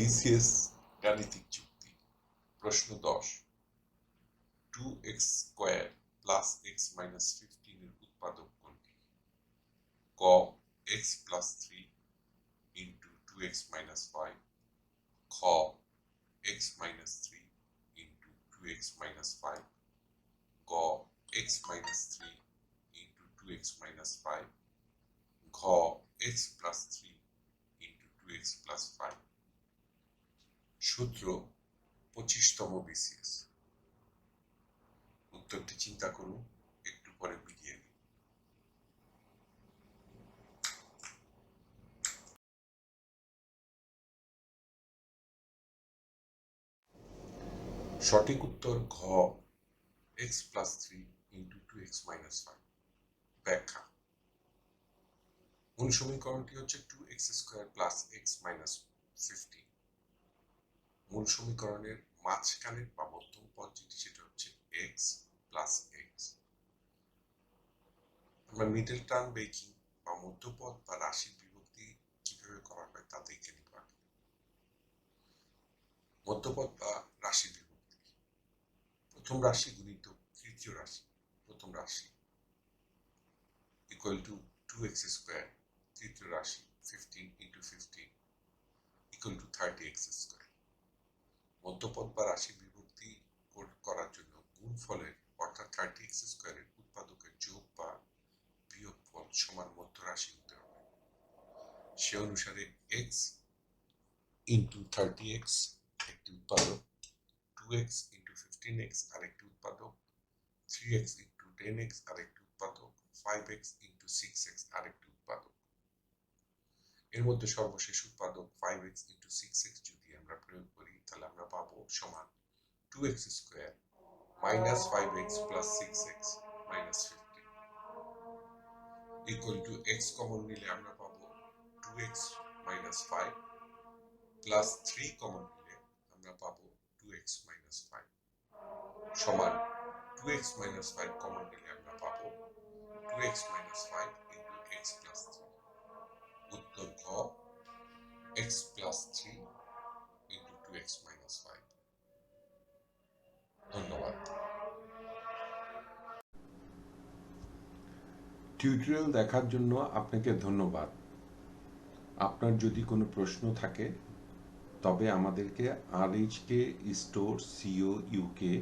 BCS গাণিতিক যুক্তি প্রশ্ন দশ। Two x square plus x minus ফিফটিনের উৎপাদক কোনটি? ক x plus three into two x minus five খ x minus three into two x minus five গ x minus three into two x minus five ঘ x plus three into two x plus five সূত্র পঁচিশতম BCS. উত্তরটি চিন্তা করুন, একটু পরে মিলিয়ে নিন। সঠিক উত্তর ঘ x plus three into two x minus five ব্যাখ্যা। মূল সমীকরণটি হচ্ছে two x square plus x minus fifty মূল সমীকরণের মাঝখানের বা মধ্যম পদ সেটা হচ্ছে এক্স প্লাস এক্স আমরা মিডল টার্ম বেকিং বা মধ্যপদ বা রাশির বিভক্তি কীভাবে করা হয় তা দেখে নিব আগে। মধ্যপদ বা রাশির বিভক্তি। প্রথম রাশি গুণিত তৃতীয় রাশি, প্রথম রাশি equal to two x square তৃতীয় রাশি fifteen into fifteen equal to thirty x square মধ্যপদ বা রাশি বিভক্তি করার জন্য গুণফলের অর্থাৎ থার্টি এক্স স্কোয়ারের উৎপাদকের যোগ বা বিয়োগ ফল সমান মধ্য রাশি হতে হবে। সে অনুসারে এক্স ইন্টু থার্টি এক্স একটি উৎপাদক two x into fifteen x আরেকটি উৎপাদক three x into ten x আরেকটি উৎপাদক five x into six x আরেকটি উৎপাদক। এর মধ্যে সর্বশেষ উৎপাদক five x into six x যদি আমরা প্রয়োগ করি তাহলে আমরা পাবো সমান two x square minus five x plus six x minus fifteen equal to x common নিলে আমরা পাবো two x minus five plus three common নিলে আমরা পাবো টু এক্স মাইনাস ফাইভ সমান two x minus five common নিলে আমরা পাবো two x minus five into x plus three উত্তর ঘ x plus three two x minus five tutorial দেখার জন্য আপনাকে ধন্যবাদ। আপনার যদি কোনো প্রশ্ন থাকে, তবে আমাদেরকে আর H K store C O U K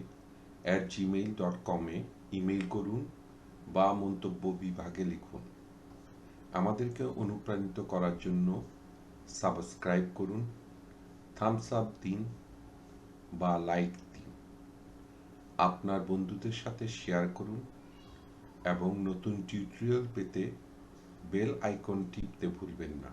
at Gmail dot কমে ইমেইল করুন বা মন্তব্য বিভাগে লিখুন। আমাদেরকে অনুপ্রাণিত করার জন্য সাবস্ক্রাইব করুন। থামস আপ দিন বা লাইক দিন। আপনার বন্ধুদের সাথে শেয়ার করুন এবং নতুন টিউটোরিয়াল পেতে বেল আইকন টিপতে ভুলবেন না।